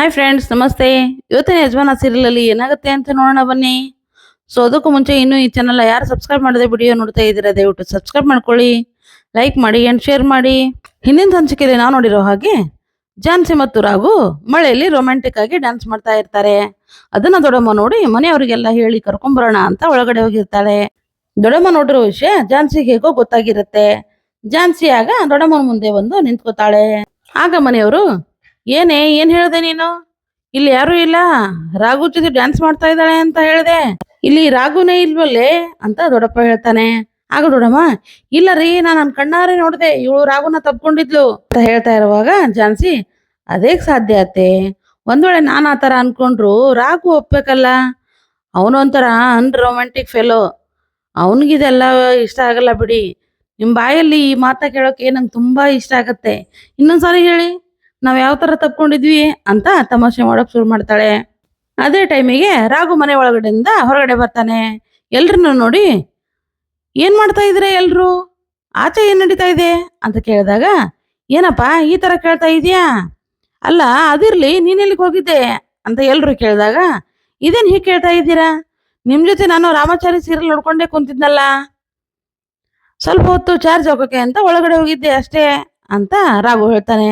Hi friends ನಮಸ್ತೆ. ಇವತ್ತಿನ ಯಜಮಾನ ಸೀರಿಯಲಲ್ಲಿ ಏನಾಗುತ್ತೆ ಅಂತ ನೋಡೋಣ ಬನ್ನಿ. ಸೊ ಅದಕ್ಕೂ ಮುಂಚೆ ಇನ್ನೂ ಈ ಚಾನಲ್ ಯಾರು ಸಬ್ಸ್ಕ್ರೈಬ್ ಮಾಡದೆ ವಿಡಿಯೋ ನೋಡ್ತಾ ಇದ್ದೀರಾ, ದಯವಿಟ್ಟು ಸಬ್ಸ್ಕ್ರೈಬ್ ಮಾಡ್ಕೊಳ್ಳಿ. ಲೈಕ್ ಮಾಡಿ ಆ್ಯಂಡ್ ಶೇರ್ ಮಾಡಿ. ಹಿಂದಿನ ಸಂಚಿಕೆಯಲ್ಲಿ ನಾವು ನೋಡಿರೋ ಹಾಗೆ ಜಾನ್ಸಿ ಮತ್ತು ರಾಘು ಮಳೆಯಲ್ಲಿ ರೊಮ್ಯಾಂಟಿಕ್ ಆಗಿ ಡ್ಯಾನ್ಸ್ ಮಾಡ್ತಾ ಇರ್ತಾರೆ. ಅದನ್ನ ದೊಡ್ಡಮ್ಮ ನೋಡಿ ಮನೆಯವರಿಗೆಲ್ಲ ಹೇಳಿ ಕರ್ಕೊಂಬರೋಣ ಅಂತ ಒಳಗಡೆ ಹೋಗಿರ್ತಾಳೆ. ದೊಡ್ಡಮ್ಮ ನೋಡಿರೋ ವಿಷಯ ಜಾನ್ಸಿಗೆ ಹೇಗೋ ಗೊತ್ತಾಗಿರುತ್ತೆ. ಜಾನ್ಸಿ ಆಗ ದೊಡ್ಡಮ್ಮನ ಮುಂದೆ ಬಂದು ನಿಂತ್ಕೋತಾಳೆ. ಆಗ ಮನೆಯವರು ಏನೇ, ಏನ್ ಹೇಳ್ದೆ ನೀನು? ಇಲ್ಲಿ ಯಾರು ಇಲ್ಲ. ರಾಘು ಜೊತೆ ಡ್ಯಾನ್ಸ್ ಮಾಡ್ತಾ ಇದ್ದಾಳೆ ಅಂತ ಹೇಳ್ದೆ. ಇಲ್ಲಿ ರಾಘುನೇ ಇಲ್ವಲ್ಲೇ ಅಂತ ದೊಡ್ಡಪ್ಪ ಹೇಳ್ತಾನೆ. ಆಗ ದೊಡ್ಡಮ್ಮ ಇಲ್ಲ ರೀ ನಾನು ನನ್ನ ಕಣ್ಣಾರೆ ನೋಡ್ದೆ, ಇವಳು ರಾಘುನ ತಪ್ಕೊಂಡಿದ್ಲು ಅಂತ ಹೇಳ್ತಾ ಇರುವಾಗ ಜಾನ್ಸಿ ಅದೇಕ್ ಸಾಧ್ಯ ಆತೆ ಒಂದ್ ವೇಳೆ ನಾನು ಆ ಥರ ಅನ್ಕೊಂಡ್ರು ರಾಘು ಒಪ್ಬೇಕಲ್ಲ? ಅವನು ಒಂಥರ ಅನ್ ರೊಮ್ಯಾಂಟಿಕ್ ಫೆಲೋ ಅವನಿಗಿದೆಲ್ಲ ಇಷ್ಟ ಆಗಲ್ಲ ಬಿಡಿ. ನಿಮ್ಮ ಬಾಯಲ್ಲಿ ಈ ಮಾತ ಕೇಳೋಕೆ ನಂಗೆ ತುಂಬಾ ಇಷ್ಟ ಆಗತ್ತೆ. ಇನ್ನೊಂದ್ಸಾರಿ ಹೇಳಿ. ನಾವ್ ಯಾವ ತರ ತಪ್ಕೊಂಡಿದ್ವಿ ಅಂತ ತಮಾಷೆ ಮಾಡೋಕೆ ಶುರು ಮಾಡ್ತಾಳೆ. ಅದೇ ಟೈಮಿಗೆ ರಾಘು ಮನೆ ಒಳಗಡೆಯಿಂದ ಹೊರಗಡೆ ಬರ್ತಾನೆ. ಎಲ್ರನ್ನೂ ನೋಡಿ, ಏನ್ ಮಾಡ್ತಾ ಇದ್ರೆ ಎಲ್ರು? ಆಚೆ ಏನ್ ನಡೀತಾ ಇದೆ? ಅಂತ ಕೇಳಿದಾಗ, ಏನಪ್ಪ, ಈ ತರ ಕೇಳ್ತಾ ಇದೀಯಾ ಅಲ್ಲ, ಅದಿರ್ಲಿ ನೀನೆಲ್ಲಿಗೆ ಹೋಗಿದ್ದೆ? ಅಂತ ಎಲ್ರು ಕೇಳಿದಾಗ, ಇದೇನ್ ಹೀಗೆ ಕೇಳ್ತಾ ಇದ್ದೀರಾ? ನಿಮ್ ಜೊತೆ ನಾನು ರಾಮಾಚಾರಿ ಸೀರಿಯಲ್ ನೋಡ್ಕೊಂಡೇ ಕುಂತಿದ್ನಲ್ಲ. ಸ್ವಲ್ಪ ಹೊತ್ತು ಚಾರ್ಜ್ ಹಾಕೋಕೆ ಅಂತ ಒಳಗಡೆ ಹೋಗಿದ್ದೆ ಅಷ್ಟೇ, ಅಂತ ರಾಘು ಹೇಳ್ತಾನೆ.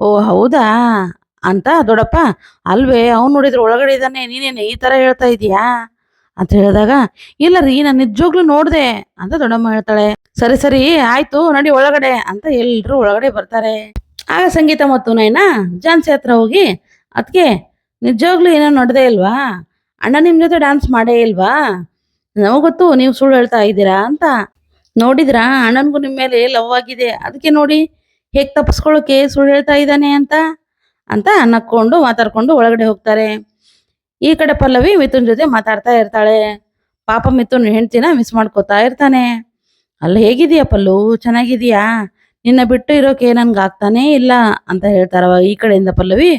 ಓ, ಹೌದಾ? ಅಂತ ದೊಡ್ಡಪ್ಪ, ಅಲ್ವೇ, ಅವ್ನು ನೋಡಿದ್ರೆ ಒಳಗಡೆ ಇದ್ದಾನೆ, ನೀನೇನು ಈ ತರ ಹೇಳ್ತಾ ಇದೀಯಾ? ಅಂತ ಹೇಳಿದಾಗ, ಇಲ್ಲ ರೀ, ನಾನು ನಿಜವಾಗ್ಲೂ ನೋಡ್ದೆ, ಅಂತ ದೊಡ್ಡಮ್ಮ ಹೇಳ್ತಾಳೆ. ಸರಿ ಸರಿ, ಆಯ್ತು, ನಡಿ ಒಳಗಡೆ, ಅಂತ ಎಲ್ಲರೂ ಒಳಗಡೆ ಬರ್ತಾರೆ. ಆಗ ಸಂಗೀತ ಮತ್ತು ನಯನ ಜಾನ್ಸಿ ಹತ್ರ ಹೋಗಿ ಅದಕ್ಕೆ ನಿಜವಾಗ್ಲೂ ಏನೋ ನೋಡ್ದೆ ಇಲ್ವಾ? ಅಣ್ಣ ನಿಮ್ ಜೊತೆ ಡ್ಯಾನ್ಸ್ ಮಾಡೇ ಇಲ್ವಾ? ನಮಗ್ ಗೊತ್ತು, ನೀವು ಸುಳ್ಳು ಹೇಳ್ತಾ ಇದ್ದೀರಾ, ಅಂತ. ನೋಡಿದ್ರಾ, ಅಣ್ಣನಿಗೂ ನಿಮ್ಮ ಮೇಲೆ ಲವ್ ಆಗಿದೆ, ಅದಕ್ಕೆ ನೋಡಿ ಹೇಗ್ ತಪ್ಪಿಸ್ಕೊಳ್ಳೋಕೆ ಸುಳ್ಳು ಹೇಳ್ತಾ ಇದ್ದಾನೆ ಅಂತ ಅಂತ ನಕ್ಕೊಂಡು ಮಾತಾಡ್ಕೊಂಡು ಒಳಗಡೆ ಹೋಗ್ತಾರೆ. ಈ ಕಡೆ ಪಲ್ಲವಿ ಮಿಥುನ್ ಜೊತೆ ಮಾತಾಡ್ತಾ ಇರ್ತಾಳೆ. ಪಾಪ ಮಿಥುನ್ ಹೆಂಡ್ತಿನ ಮಿಸ್ ಮಾಡ್ಕೋತಾ ಇರ್ತಾನೆ. ಅಲ್ಲಿ ಹೇಗಿದೀಯ ಪಲ್ಲು? ಚೆನ್ನಾಗಿದೀಯಾ ನಿನ್ನ ಬಿಟ್ಟು ಇರೋಕೆ ನನ್ಗೆ ಆಗ್ತಾನೇ ಇಲ್ಲ, ಅಂತ ಹೇಳ್ತಾರವ ಈ ಕಡೆಯಿಂದ ಪಲ್ಲವಿ.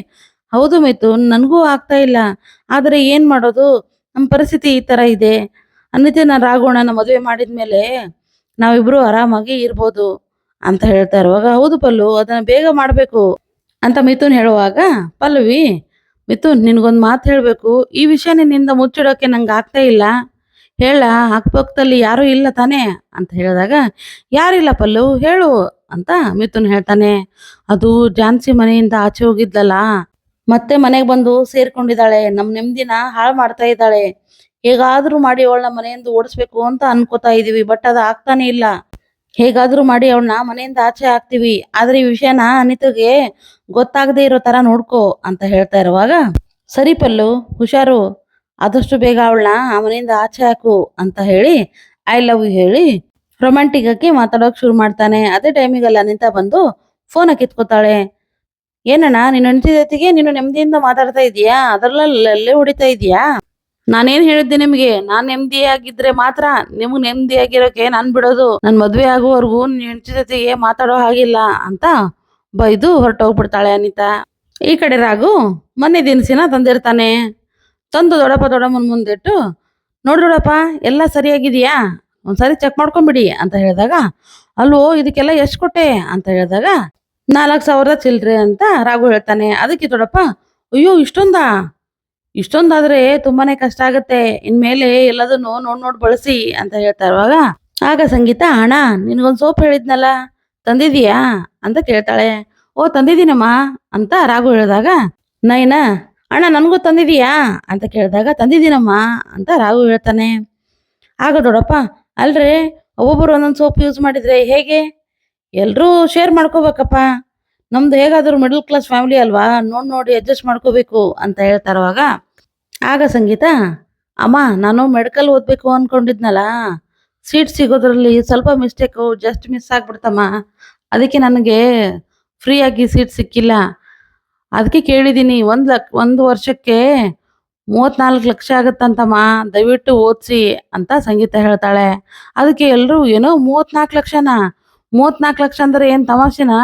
ಹೌದು ಮಿಥುನ್, ನನಗೂ ಆಗ್ತಾ ಇಲ್ಲ. ಆದರೆ ಏನ್ ಮಾಡೋದು? ನಮ್ಮ ಪರಿಸ್ಥಿತಿ ಈ ತರ ಇದೆ. ಅನ್ನಿತಿನ ರಾಘವಣ್ಣನ ಮದುವೆ ಮಾಡಿದ್ಮೇಲೆ ನಾವಿಬ್ರು ಆರಾಮಾಗಿ ಇರ್ಬೋದು. ಅಂತ ಹೇಳ್ತಾ ಇರುವಾಗ ಹೌದು ಪಲ್ಲು, ಅದನ್ನ ಬೇಗ ಮಾಡಬೇಕು ಅಂತ ಮಿಥುನ್ ಹೇಳುವಾಗ, ಪಲ್ಲವಿ, ಮಿಥುನ್, ನಿನಗೊಂದು ಮಾತು ಹೇಳ್ಬೇಕು. ಈ ವಿಷಯ ನಿನ್ನಿಂದ ಮುಚ್ಚಿಡೋಕೆ ನಂಗೆ ಆಗ್ತಾ ಇಲ್ಲ. ಹೇಳ ಅಕ್ಕಪಕ್ಕದಲ್ಲಿ ಯಾರು ಇಲ್ಲ ತಾನೇ? ಅಂತ ಹೇಳಿದಾಗ, ಯಾರಿಲ್ಲ ಪಲ್ಲು, ಹೇಳು ಅಂತ ಮಿಥುನ್ ಹೇಳ್ತಾನೆ. ಅದು ಜಾನ್ಸಿ ಮನೆಯಿಂದ ಆಚೆ ಹೋಗಿದ್ಲಲ್ಲ, ಮತ್ತೆ ಮನೆಗೆ ಬಂದು ಸೇರ್ಕೊಂಡಿದ್ದಾಳೆ. ನಮ್ ನೆಮ್ಮದಿನ ಹಾಳು ಮಾಡ್ತಾ ಇದ್ದಾಳೆ. ಹೇಗಾದ್ರೂ ಮಾಡಿ ಅವಳನ್ನ ಮನೆಯಿಂದ ಓಡಿಸ್ಬೇಕು ಅಂತ ಅನ್ಕೋತಾ ಇದೀವಿ, ಬಟ್ ಅದು ಆಗ್ತಾನೆ ಇಲ್ಲ. ಹೇಗಾದ್ರೂ ಮಾಡಿ ಅವಳನ್ನ ಮನೆಯಿಂದ ಆಚೆ ಹಾಕ್ತಿವಿ. ಆದ್ರೆ ಈ ವಿಷಯನ ಅನಿತಗೆ ಗೊತ್ತಾಗದೇ ಇರೋ ತರ ನೋಡ್ಕೋ ಅಂತ ಹೇಳ್ತಾ ಇರುವಾಗ, ಸರಿ ಪಲ್ಲು, ಹುಷಾರು. ಆದಷ್ಟು ಬೇಗ ಅವಳನ್ನ ಆ ಮನೆಯಿಂದ ಆಚೆ ಹಾಕು ಅಂತ ಹೇಳಿ, ಐ ಲವ್ ಯು ಹೇಳಿ ರೊಮ್ಯಾಂಟಿಕ್ ಆಗಿ ಮಾತಾಡೋಕ್ ಶುರು ಮಾಡ್ತಾನೆ. ಅದೇ ಟೈಮಿಗೆಲ್ಲ ಅನಿತಾ ಬಂದು ಫೋನ್ ಹಾಕಿತ್ಕೋತಾಳೆ ಏನಣ್ಣ ನಿನ್ನ ಹೆಂಡತಿ ಜೊತೆಗೆ ನೀನು ನೆಮ್ಮದಿಯಿಂದ ಮಾತಾಡ್ತಾ ಇದೀಯಾ? ಅದ್ರಲ್ಲೇ ಹೊಡಿತಾ ಇದೀಯಾ? ನಾನೇನ್ ಹೇಳಿದ್ದೆ ನಿಮ್ಗೆ? ನಾನ್ ನೆಮ್ಮದಿಯಾಗಿದ್ರೆ ಮಾತ್ರ ನಿಮ್ಗ್ ನೆಮ್ಮದಿಯಾಗಿರೋಕೆ ನಾನ್ ಬಿಡೋದು. ನನ್ ಮದ್ವೆ ಆಗುವವರೆಗೂ ಹೆಂಡತಿ ಜೊತೆಗೆ ಮಾತಾಡೋ ಹಾಗಿಲ್ಲ ಅಂತ ಬೈದು ಹೊರಟೋಗ್ಬಿಡ್ತಾಳೆ ಅನಿತಾ. ಈ ಕಡೆ ರಾಘು ಮನೆ ದಿನಸಿನ ತಂದಿರ್ತಾನೆ. ತಂದು ದೊಡ್ಡಪ್ಪ ದೊಡ್ಡಮ್ಮನ ಮುಂದಿಟ್ಟು ನೋಡ್ರೊಡಪ್ಪ ಎಲ್ಲ ಸರಿಯಾಗಿದೆಯಾ? ಒಂದ್ಸರಿ ಚೆಕ್ ಮಾಡ್ಕೊಂಬಿಡಿ ಅಂತ ಹೇಳಿದಾಗ ಅಲ್ವೋ ಇದಕ್ಕೆಲ್ಲ ಎಷ್ಟು ಕೊಟ್ಟೆ? ಅಂತ ಹೇಳಿದಾಗ, ನಾಲ್ಕು ಸಾವಿರದ ಚಿಲ್ರಿ ಅಂತ ರಾಘು ಹೇಳ್ತಾನೆ. ಅದಕ್ಕೆ ದೊಡ್ಡಪ್ಪ, ಅಯ್ಯೋ, ಇಷ್ಟೊಂದಾ? ಇಷ್ಟೊಂದಾದ್ರೆ ತುಂಬಾನೇ ಕಷ್ಟ ಆಗತ್ತೆ. ಇನ್ಮೇಲೆ ಎಲ್ಲದನ್ನು ನೋಡ್ ನೋಡ್ ಬಳಸಿ ಅಂತ ಹೇಳ್ತಾರವಾಗ ಆಗ ಸಂಗೀತ, ಅಣ್ಣ, ನಿನ್ಗೊಂದ್ ಸೋಪ್ ಹೇಳಿದ್ನಲ್ಲ, ತಂದಿದೀಯಾ? ಅಂತ ಕೇಳ್ತಾಳೆ. ಓ, ತಂದಿದ್ದೀನಮ್ಮ, ಅಂತ ರಾಘು ಹೇಳಿದಾಗ ನೈನ ಅಣ್ಣ, ನನಗೂ ತಂದಿದೀಯಾ? ಅಂತ ಕೇಳಿದಾಗ, ತಂದಿದ್ದೀನಮ್ಮ, ಅಂತ ರಾಘು ಹೇಳ್ತಾನೆ. ಆಗ ದೊಡ್ಡಪ್ಪ, ಅಲ್ರಿ, ಒಬ್ಬೊಬ್ರು ಒಂದೊಂದು ಸೋಪ್ ಯೂಸ್ ಮಾಡಿದ್ರೆ ಹೇಗೆ? ಎಲ್ಲರೂ ಶೇರ್ ಮಾಡ್ಕೋಬೇಕಪ್ಪ ನಮ್ದು ಹೇಗಾದರೂ ಮಿಡಲ್ ಕ್ಲಾಸ್ ಫ್ಯಾಮಿಲಿ ಅಲ್ವಾ, ನೋಡಿ ನೋಡಿ ಅಡ್ಜಸ್ಟ್ ಮಾಡ್ಕೋಬೇಕು ಅಂತ ಹೇಳ್ತಾರವಾಗ ಆಗ ಸಂಗೀತ, ಅಮ್ಮ, ನಾನು ಮೆಡಿಕಲ್ ಓದ್ಬೇಕು ಅಂದ್ಕೊಂಡಿದ್ನಲ್ಲ ಸೀಟ್ ಸಿಗೋದ್ರಲ್ಲಿ ಸ್ವಲ್ಪ ಮಿಸ್ಟೇಕು ಜಸ್ಟ್ ಮಿಸ್ ಆಗ್ಬಿಡ್ತಮ್ಮ. ಅದಕ್ಕೆ ನನಗೆ ಫ್ರೀಯಾಗಿ ಸೀಟ್ ಸಿಕ್ಕಿಲ್ಲ. ಅದಕ್ಕೆ ಕೇಳಿದ್ದೀನಿ ಒಂದು ಲಕ್, ಒಂದು ವರ್ಷಕ್ಕೆ ಮೂವತ್ನಾಲ್ಕು ಲಕ್ಷ ಆಗುತ್ತಂತಮ್ಮ, ದಯವಿಟ್ಟು ಓದಿಸಿ ಅಂತ ಸಂಗೀತ ಹೇಳ್ತಾಳೆ. ಅದಕ್ಕೆ ಎಲ್ಲರೂ ಏನೋ ಮೂವತ್ನಾಲ್ಕು ಲಕ್ಷನಾ? ಮೂವತ್ನಾಲ್ಕು ಲಕ್ಷ ಅಂದ್ರೆ ಏನು ತಮಾಷೆನಾ?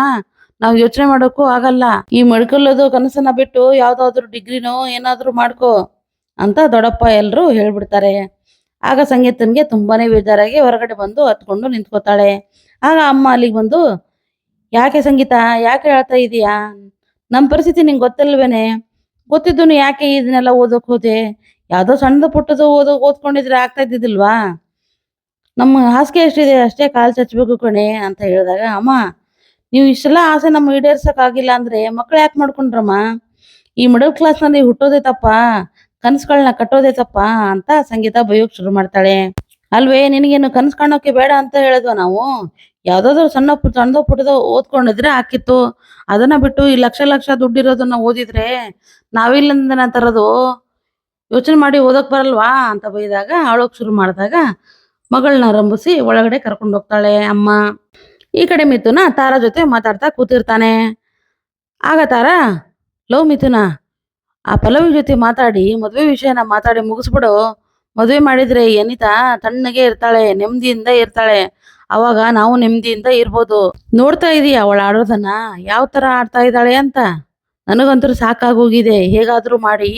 ನಾವು ಯೋಚನೆ ಮಾಡೋಕ್ಕೂ ಆಗಲ್ಲ. ಈ ಮೆಡಿಕಲ್ ಕನಸನ್ನ ಬಿಟ್ಟು ಯಾವ್ದಾದ್ರು ಡಿಗ್ರಿನೋ ಏನಾದ್ರು ಮಾಡ್ಕೋ ಅಂತ ದೊಡ್ಡಪ್ಪ ಎಲ್ರು ಹೇಳ್ಬಿಡ್ತಾರೆ. ಆಗ ಸಂಗೀತನ್ಗೆ ತುಂಬಾನೇ ಬೇಜಾರಾಗಿ ಹೊರಗಡೆ ಬಂದು ಹತ್ಕೊಂಡು ನಿಂತ್ಕೋತಾಳೆ. ಆಗ ಅಮ್ಮ ಅಲ್ಲಿಗೆ ಬಂದು, ಯಾಕೆ ಸಂಗೀತ? ಯಾಕೆ ಹೇಳ್ತಾ ಇದೀಯಾ? ನಮ್ಮ ಪರಿಸ್ಥಿತಿ ನಿಂಗೆ ಗೊತ್ತಲ್ವೇನೆ? ಗೊತ್ತಿದ್ದು ಯಾಕೆ ಇದನ್ನೆಲ್ಲ ಓದೋಕೆ ಹೋದೆ? ಯಾವ್ದೋ ಸಣ್ಣದು ಪುಟ್ಟದು ಓದೋ, ಓದ್ಕೊಂಡಿದ್ರೆ ಆಗ್ತಾ ಇದ್ದಿದ್ದಿಲ್ವಾ? ನಮ್ಮ ಹಾಸಿಗೆ ಎಷ್ಟಿದೆ ಅಷ್ಟೇ ಕಾಲು ಚಚ್ಬೇಕು ಕಣೆ, ಅಂತ ಹೇಳಿದಾಗ, ಅಮ್ಮ ನೀವು ಇಷ್ಟೆಲ್ಲ ಆಸೆ ನಮ್ಮ ಈಡೇರ್ಸಕ್ಕಾಗಿಲ್ಲ ಅಂದ್ರೆ ಮಕ್ಳು ಯಾಕೆ ಮಾಡ್ಕೊಂಡ್ರಮ್ಮ? ಈ ಮಿಡಲ್ ಕ್ಲಾಸ್ನಲ್ಲಿ ಹುಟ್ಟೋದೇ ತಪ್ಪ ಕನಸುಗಳನ್ನ ಕಟ್ಟೋದೇ ತಪ್ಪ ಅಂತ ಸಂಗೀತ ಬೈಯೋಕ್ ಶುರು ಮಾಡ್ತಾಳೆ. ಅಲ್ವೇ, ನಿನಗೇನು ಕನಸು ಕಾಣೋಕೆ ಬೇಡ ಅಂತ ಹೇಳಿದ್ವ ನಾವು? ಯಾವ್ದಾದ್ರು ಸಣ್ಣ ಸಣ್ಣದೋ ಪುಟ್ಟದೋ ಓದ್ಕೊಂಡಿದ್ರೆ ಹಾಕಿತ್ತು. ಅದನ್ನ ಬಿಟ್ಟು ಈ ಲಕ್ಷ ಲಕ್ಷ ದುಡ್ಡಿರೋದನ್ನ ಓದಿದ್ರೆ ನಾವಿಲ್ಲಿಂದನ ತರೋದು? ಯೋಚನೆ ಮಾಡಿ ಓದಕ್ ಬರಲ್ವಾ ಅಂತ ಬೈದಾಗ ಆಳೋಕ್ ಶುರು ಮಾಡಿದಾಗ ಮಗಳನ್ನ ರಂಭಿಸಿ ಒಳಗಡೆ ಕರ್ಕೊಂಡು ಹೋಗ್ತಾಳೆ ಅಮ್ಮ. ಈ ಕಡೆ ಮಿಥುನ ತಾರ ಜೊತೆ ಮಾತಾಡ್ತಾ ಕೂತಿರ್ತಾನೆ. ಆಗ ತಾರ ಲವ್ ಮಿಥುನ, ಆ ಪಲ್ಲವಿ ಜೊತೆ ಮಾತಾಡಿ, ಮದುವೆ ವಿಷಯನ ಮಾತಾಡಿ ಮುಗಿಸ್ಬಿಡು. ಮದುವೆ ಮಾಡಿದ್ರೆ ಅನಿತಾ ತಣ್ಣಗೆ ಇರ್ತಾಳೆ, ನೆಮ್ಮದಿಯಿಂದ ಇರ್ತಾಳೆ. ಅವಾಗ ನಾವು ನೆಮ್ಮದಿಯಿಂದ ಇರ್ಬೋದು. ನೋಡ್ತಾ ಇದೀಯ ಅವಳು ಆಡೋದನ್ನ? ಯಾವ ತರ ಆಡ್ತಾ ಇದ್ದಾಳೆ ಅಂತ? ನನಗಂತೂ ಸಾಕಾಗೋಗಿದೆ, ಹೇಗಾದ್ರೂ ಮಾಡಿ.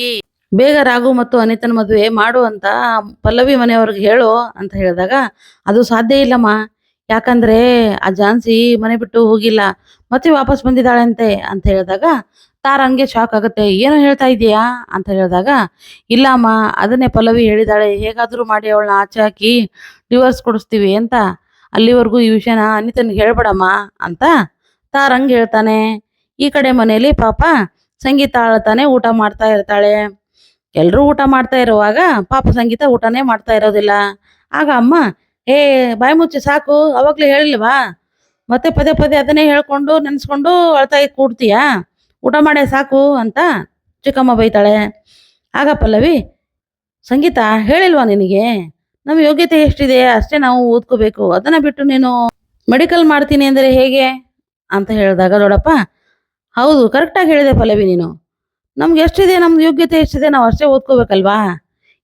ಬೇಗ ರಾಘು ಮತ್ತು ಅನಿತನ ಮದುವೆ ಮಾಡು ಅಂತ ಪಲ್ಲವಿ ಮನೆಯವ್ರಿಗೆ ಹೇಳು ಅಂತ ಹೇಳಿದಾಗ, ಅದು ಸಾಧ್ಯ ಇಲ್ಲಮ್ಮ. ಯಾಕಂದ್ರೆ ಆ ಝಾನ್ಸಿ ಮನೆ ಬಿಟ್ಟು ಹೋಗಿಲ್ಲ, ಮತ್ತೆ ವಾಪಸ್ ಅಂತೆ ಅಂತ ಹೇಳಿದಾಗ, ತಾರ ಹಂಗೆ ಶಾಕ್ ಆಗುತ್ತೆ, ಏನು ಹೇಳ್ತಾ ಇದೀಯಾ? ಅಂತ ಹೇಳಿದಾಗ, ಇಲ್ಲ ಅಮ್ಮ, ಅದನ್ನೇ ಪಲ್ಲವಿ ಹೇಳಿದಾಳೆ, ಹೇಗಾದರೂ ಮಾಡಿ ಅವಳನ್ನ ಆಚೆ ಹಾಕಿ ಡಿವೋರ್ಸ್ ಕೊಡಿಸ್ತೀವಿ ಅಂತ. ಅಲ್ಲಿವರೆಗೂ ಈ ವಿಷಯನ ಅನಿತನಿಗೆ ಹೇಳ್ಬೇಡಮ್ಮ ಅಂತ ತಾರ ಹಂಗೆ ಹೇಳ್ತಾನೆ. ಈ ಕಡೆ ಮನೆಯಲ್ಲಿ ಪಾಪ ಸಂಗೀತ ಆಳ್ತಾನೆ, ಊಟ ಮಾಡ್ತಾ ಇರ್ತಾಳೆ. ಎಲ್ಲರೂ ಊಟ ಮಾಡ್ತಾ ಇರುವಾಗ ಪಾಪ ಸಂಗೀತ ಊಟನೇ ಮಾಡ್ತಾ ಇರೋದಿಲ್ಲ. ಆಗ ಅಮ್ಮ ಏ ಬಾಯಿ ಮುಚ್ಚಿ ಸಾಕು, ಅವಾಗ್ಲೇ ಹೇಳಿಲ್ವಾ? ಮತ್ತೆ ಪದೇ ಪದೇ ಅದನ್ನೇ ಹೇಳ್ಕೊಂಡು, ನೆನೆಸ್ಕೊಂಡು ಅಳ್ತಾ ಇದ್ ಕೂಡ್ತೀಯಾ? ಊಟ ಮಾಡೇ ಸಾಕು ಅಂತ ಚಿಕ್ಕಮ್ಮ ಬೈತಾಳೆ. ಆಗ ಪಲ್ಲವಿ, ಸಂಗೀತ, ಹೇಳಿಲ್ವಾ ನಿನಗೆ? ನಮ್ಮ ಯೋಗ್ಯತೆ ಎಷ್ಟಿದೆ? ಅಷ್ಟೇ ನಾವು ಓದ್ಕೋಬೇಕು. ಅದನ್ನ ಬಿಟ್ಟು ನೀನು ಮೆಡಿಕಲ್ ಮಾಡ್ತೀನಿ ಅಂದ್ರೆ ಹೇಗೆ? ಅಂತ ಹೇಳಿದಾಗ, ನೋಡಪ್ಪ, ಹೌದು ಕರೆಕ್ಟಾಗಿ ಹೇಳಿದೆ ಪಲ್ಲವಿ ನೀನು. ನಮ್ಗೆ ಎಷ್ಟಿದೆ? ನಮ್ದು ಯೋಗ್ಯತೆ ಎಷ್ಟಿದೆ? ನಾವು ಅಷ್ಟೇ ಓದ್ಕೋಬೇಕಲ್ವಾ?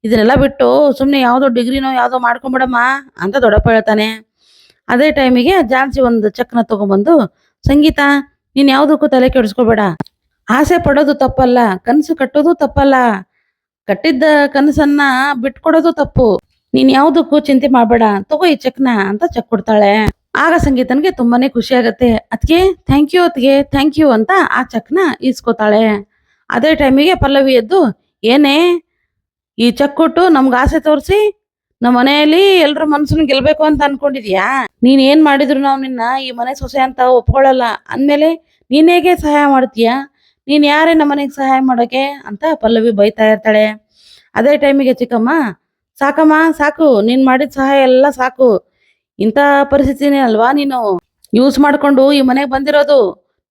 ಇದನ್ನೆಲ್ಲ ಬಿಟ್ಟು ಸುಮ್ಮನೆ ಯಾವುದೋ ಡಿಗ್ರಿನೋ ಯಾವುದೋ ಮಾಡ್ಕೊಂಬಿಡಮ್ಮ ಅಂತ ದೊಡ್ಡಪ್ಪ ಹೇಳ್ತಾನೆ. ಅದೇ ಟೈಮಿಗೆ ಜಾನ್ಸಿ ಒಂದು ಚಕ್ನ ತಗೊಂಬಂದು, ಸಂಗೀತ, ನೀನು ಯಾವುದಕ್ಕೂ ತಲೆ ಕೆಡಿಸ್ಕೋಬೇಡ. ಆಸೆ ಪಡೋದು ತಪ್ಪಲ್ಲ, ಕನಸು ಕಟ್ಟೋದು ತಪ್ಪಲ್ಲ. ಕಟ್ಟಿದ್ದ ಕನಸನ್ನ ಬಿಟ್ಕೊಡೋದು ತಪ್ಪು. ನೀನ್ ಯಾವುದಕ್ಕೂ ಚಿಂತೆ ಮಾಡಬೇಡ. ತಗೋ ಈ ಚೆಕ್ನ ಅಂತ ಚೆಕ್ ಕೊಡ್ತಾಳೆ. ಆಗ ಸಂಗೀತನ್ಗೆ ತುಂಬಾನೇ ಖುಷಿ ಆಗತ್ತೆ. ಅದಕ್ಕೆ ಥ್ಯಾಂಕ್ ಯು ಅತ್ಗೆ ಥ್ಯಾಂಕ್ ಯು ಅಂತ ಆ ಚೆಕ್ನ ಈಸ್ಕೋತಾಳೆ. ಅದೇ ಟೈಮಿಗೆ ಪಲ್ಲವಿ ಎದ್ದು, ಏನೇ ಈ ಚೆಕ್ ಕೊಟ್ಟು ನಮ್ಗೆ ಆಸೆ ತೋರಿಸಿ ನಮ್ಮ ಮನೆಯಲ್ಲಿ ಎಲ್ರ ಮನ್ಸನ್ ಗೆಲ್ಬೇಕು ಅಂತ ಅನ್ಕೊಂಡಿದ್ಯಾ? ನೀನ್ ಏನ್ ಮಾಡಿದ್ರು ನಾವು ನಿನ್ನ ಈ ಮನೆ ಸೊಸೆ ಅಂತ ಒಪ್ಕೊಳ್ಳಲ್ಲ ಅಂದ್ಮೇಲೆ ನೀನ್ ಹೇಗೆ ಸಹಾಯ ಮಾಡ್ತೀಯ? ನೀನ್ ಯಾರೇ ನಮ್ಮ ಮನೆಗೆ ಸಹಾಯ ಮಾಡೋಕೆ ಅಂತ ಪಲ್ಲವಿ ಬೈತಾ ಇರ್ತಾಳೆ. ಅದೇ ಟೈಮಿಗೆ ಚಿಕ್ಕಮ್ಮ, ಸಾಕಮ್ಮ, ಸಾಕು. ನೀನ್ ಮಾಡಿದ ಸಹಾಯ ಎಲ್ಲ ಸಾಕು. ಇಂಥ ಪರಿಸ್ಥಿತಿನೇ ಅಲ್ವಾ ನೀನು? ಯೂಸ್ ಮಾಡ್ಕೊಂಡು ಈ ಮನೆಗೆ ಬಂದಿರೋದು.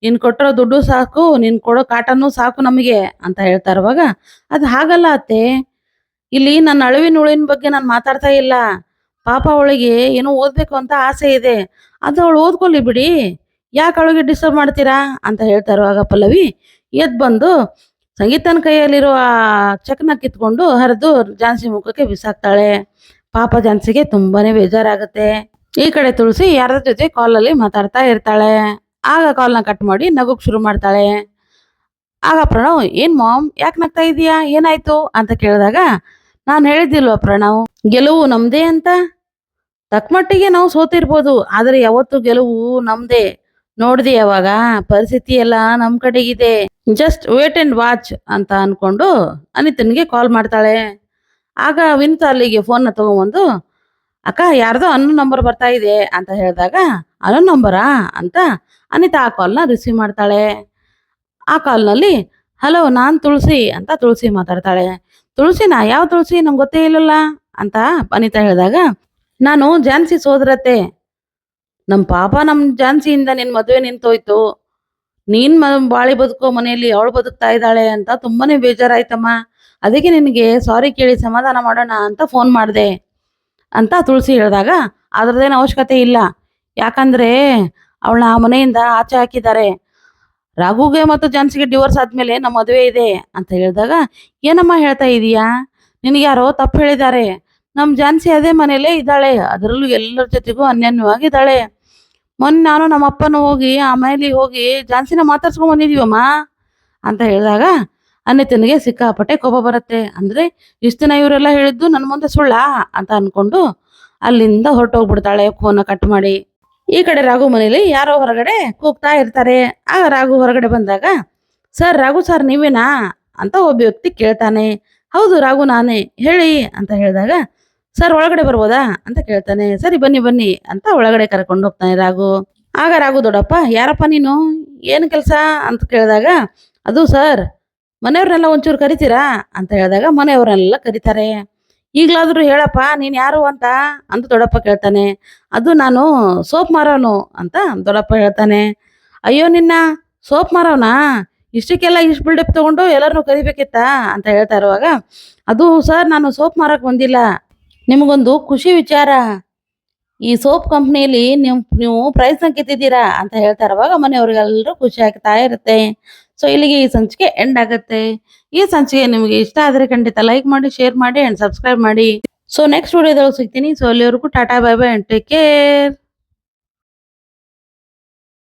ನೀನ್ ಕೊಟ್ಟಿರೋ ದುಡ್ಡು ಸಾಕು. ನೀನ್ ಕೊಡೋ ಕಾಟನು ಸಾಕು ನಮಗೆ, ಅಂತ ಹೇಳ್ತಾ ಇರುವಾಗ, ಅದು ಹಾಗಲ್ಲ ಅತ್ತೆ. ಇಲ್ಲಿ ನನ್ನ ಅಳುವಿನ ಉಳಿನ ಬಗ್ಗೆ ನಾನು ಮಾತಾಡ್ತಾ ಇಲ್ಲ. ಪಾಪ ಅವಳಿಗೆ ಏನೋ ಓದ್ಬೇಕು ಅಂತ ಆಸೆ ಇದೆ. ಅದು ಅವಳು ಓದ್ಕೊಳ್ಳಿ ಬಿಡಿ. ಯಾಕೆ ಅವಳಿಗೆ ಡಿಸ್ಟರ್ಬ್ ಮಾಡ್ತೀರಾ? ಅಂತ ಹೇಳ್ತಾ ಆಗ ಪಲ್ಲವಿ ಎದ್ದು ಬಂದು ಸಂಗೀತನ ಕೈಯಲ್ಲಿರೋ ಆ ಚಕ್ನ ಕಿತ್ಕೊಂಡು ಹರಿದು ಝಾನ್ಸಿ ಮುಖಕ್ಕೆ ಬಿಸಾಕ್ತಾಳೆ. ಪಾಪ ಝಾನ್ಸಿಗೆ ತುಂಬಾನೇ ಬೇಜಾರಾಗುತ್ತೆ. ಈ ಕಡೆ ತುಳಸಿ ಯಾರ ಜೊತೆ ಕಾಲಲ್ಲಿ ಮಾತಾಡ್ತಾ ಇರ್ತಾಳೆ. ಆಗ ಕಾಲ್ನ ಕಟ್ ಮಾಡಿ ನಗುಕ್ ಶುರು ಮಾಡ್ತಾಳೆ. ಆಗ ಪ್ರಣವ್, ಏನ್ ಮಾಮ್, ಯಾಕೆ ನಗ್ತಾ ಇದೀಯಾ? ಏನಾಯ್ತು? ಅಂತ ಕೇಳಿದಾಗ ನಾನು ಹೇಳಿದ್ದಿಲ್ವಾ ಪ್ರಣವ್? ಗೆಲುವು ನಮ್ದೇ ಅಂತ? ತಕ್ಕಮಟ್ಟಿಗೆ ನಾವು ಸೋತಿರ್ಬೋದು, ಆದ್ರೆ ಯಾವತ್ತು ಗೆಲುವು ನಮ್ದೇ. ನೋಡ್ದಿ ಯಾವಾಗ? ಪರಿಸ್ಥಿತಿ ಎಲ್ಲ ನಮ್ ಕಡೆಗಿದೆ. ಜಸ್ಟ್ ವೇಟ್ ಅಂಡ್ ವಾಚ್ ಅಂತ ಅನ್ಕೊಂಡು ಅನಿತನ್ಗೆ ಕಾಲ್ ಮಾಡ್ತಾಳೆ. ಆಗ ವಿನಿತ ಅಲ್ಲಿಗೆ ಫೋನ್ನ ತಗೊಂಬಂದು, ಅಕ್ಕ, ಯಾರ್ದೋ ಅನ್ನು ನಂಬರ್ ಬರ್ತಾ ಇದೆ ಅಂತ ಹೇಳಿದಾಗ ಅನು ನಂಬರಾ ಅಂತ ಅನಿತಾ ಆ ಕಾಲ್ನ ರಿಸೀವ್ ಮಾಡ್ತಾಳೆ. ಆ ಕಾಲ್ನಲ್ಲಿ ಹಲೋ ನಾನ್ ತುಳಸಿ ಅಂತ ತುಳಸಿ ಮಾತಾಡ್ತಾಳೆ. ತುಳಸಿನಾ ಯಾವ ತುಳಸಿ ನಮ್ಗೆ ಗೊತ್ತೇ ಇಲ್ಲಲ್ಲ ಅಂತ ಅನಿತಾ ಹೇಳಿದಾಗ, ನಾನು ಝಾನ್ಸಿ ಸೋದರತ್ತೆ. ನಮ್ಮ ಪಾಪ ನಮ್ಮ ಝಾನ್ಸಿಯಿಂದ ನಿನ್ನ ಮದುವೆ ನಿಂತೋಯ್ತು. ನೀನ್ ಬಾಳಿ ಬದುಕೋ ಮನೆಯಲ್ಲಿ ಅವಳು ಬದುಕ್ತಾ ಇದ್ದಾಳೆ ಅಂತ ತುಂಬಾನೇ ಬೇಜಾರಾಯ್ತಮ್ಮ. ಅದಕ್ಕೆ ನಿನಗೆ ಸಾರಿ ಕೇಳಿ ಸಮಾಧಾನ ಮಾಡೋಣ ಅಂತ ಫೋನ್ ಮಾಡಿದೆ. ಅಂತ ತುಳಸಿ ಹೇಳಿದಾಗ, ಅದ್ರದ್ದೇನು ಅವಶ್ಯಕತೆ ಇಲ್ಲ. ಯಾಕಂದ್ರೆ ಅವಳನ್ನ ಆ ಮನೆಯಿಂದ ಆಚೆ ಹಾಕಿದ್ದಾರೆ. ರಾಘುಗೆ ಮತ್ತು ಜಾನ್ಸಿಗೆ ಡಿವೋರ್ಸ್ ಆದ್ಮೇಲೆ ನಮ್ಮ ಮದುವೆ ಇದೆ ಅಂತ ಹೇಳಿದಾಗ, ಏನಮ್ಮ ಹೇಳ್ತಾ ಇದೀಯಾ? ನಿನಗೆ ಯಾರೋ ತಪ್ಪು ಹೇಳಿದ್ದಾರೆ. ನಮ್ಮ ಜಾನ್ಸಿ ಅದೇ ಮನೇಲೆ ಇದ್ದಾಳೆ. ಅದರಲ್ಲೂ ಎಲ್ಲರ ಜೊತೆಗೂ ಅನ್ಯಾನ್ಯವಾಗಿದ್ದಾಳೆ. ಮೊನ್ನೆ ನಾನು ನಮ್ಮ ಅಪ್ಪನ ಹೋಗಿ, ಆ ಮನೇಲಿ ಹೋಗಿ ಜಾನ್ಸಿನ ಮಾತಾಡ್ಸ್ಕೊಂಡ್ ಬಂದಿದೀವಮ್ಮ ಅಂತ ಹೇಳಿದಾಗ, ಅನಿತನಿಗೆ ಸಿಕ್ಕಾಪಟ್ಟೆ ಕೋಪ ಬರುತ್ತೆ. ಅಂದ್ರೆ, ಇಷ್ಟು ದಿನ ಇವರೆಲ್ಲ ಹೇಳಿದ್ದು ನನ್ನ ಮುಂದೆ ಸುಳ್ಳ ಅಂತ ಅನ್ಕೊಂಡು ಅಲ್ಲಿಂದ ಹೊರಟೋಗ್ಬಿಡ್ತಾಳೆ ಫೋನ್ ಕಟ್ ಮಾಡಿ. ಈ ಕಡೆ ರಾಘು ಮನೇಲಿ ಯಾರೋ ಹೊರಗಡೆ ಕೂಗ್ತಾ ಇರ್ತಾರೆ. ಆಗ ರಾಘು ಹೊರಗಡೆ ಬಂದಾಗ, ಸರ್, ರಾಘು ಸರ್, ನೀವೇನಾ? ಅಂತ ಒಬ್ಬ ವ್ಯಕ್ತಿ ಕೇಳ್ತಾನೆ. ಹೌದು, ರಾಘು ನಾನೇ. ಹೇಳಿ, ಅಂತ ಹೇಳಿದಾಗ, ಸರ್, ಒಳಗಡೆ ಬರ್ಬೋದಾ? ಅಂತ ಕೇಳ್ತಾನೆ. ಸರಿ, ಬನ್ನಿ ಬನ್ನಿ, ಅಂತ ಒಳಗಡೆ ಕರ್ಕೊಂಡು ಹೋಗ್ತಾನೆ ರಾಘು. ಆಗ ರಾಘು, ದೊಡ್ಡಪ್ಪ, ಯಾರಪ್ಪ ನೀನು? ಏನು ಕೆಲಸ? ಅಂತ ಕೇಳಿದಾಗ, ಅದು ಸರ್, ಮನೆಯವ್ರನ್ನೆಲ್ಲ ಒಂಚೂರು ಕರಿತೀರಾ? ಅಂತ ಹೇಳಿದಾಗ, ಮನೆಯವ್ರನ್ನೆಲ್ಲ ಕರೀತಾರೆ. ಈಗಲಾದ್ರೂ ಹೇಳಪ್ಪ, ನೀನು ಯಾರು ಅಂತ? ಅಂತ ದೊಡ್ಡಪ್ಪ ಕೇಳ್ತಾನೆ. ಅದು ನಾನು ಸೋಪ್ ಮಾರೋನು ಅಂತ ದೊಡ್ಡಪ್ಪ ಹೇಳ್ತಾನೆ. ಅಯ್ಯೋ ನಿನ್ನ ಸೋಪ್ ಮಾರೋನಾ? ಇಷ್ಟಕ್ಕೆಲ್ಲ ಇಷ್ಟು ಬಿಲ್ಡಪ್ ತಗೊಂಡು ಎಲ್ಲರನ್ನು ಕರಿಬೇಕಿತ್ತಾ? ಅಂತ ಹೇಳ್ತಾ ಇರುವಾಗ, ಅದು ಸರ್ ನಾನು ಸೋಪ್ ಮಾರಕ್ಕೆ ಬಂದಿಲ್ಲ. ನಿಮಗೊಂದು ಖುಷಿ ವಿಚಾರ. ಈ ಸೋಪ್ ಕಂಪ್ನಿಯಲ್ಲಿ ನೀವು ನೀವು ಪ್ರೈಸ್ನ ಗೆದ್ದಿದ್ದೀರಾ ಅಂತ ಹೇಳ್ತಾ ಇರುವಾಗ ಮನೆಯವ್ರಿಗೆಲ್ಲರೂ ಖುಷಿ ಆಗ್ತಾ ಇರುತ್ತೆ. ಸೊ ಇಲ್ಲಿಗೆ ಈ ಸಂಚಿಕೆ ಎಂಡ್ ಆಗುತ್ತೆ. ಈ ಸಂಚಿಕೆ ನಿಮಗೆ ಇಷ್ಟ ಆದರೆ ಖಂಡಿತ ಲೈಕ್ ಮಾಡಿ ಶೇರ್ ಮಾಡಿ ಅಂಡ್ ಸಬ್ಸ್ಕ್ರೈಬ್ ಮಾಡಿ. ಸೊ ನೆಕ್ಸ್ಟ್ ವಿಡಿಯೋದಲ್ಲಿ ಸಿಗ್ತೀನಿ. ಸೊ ಅಲ್ಲಿವರೆಗೂ tata bye bye and take care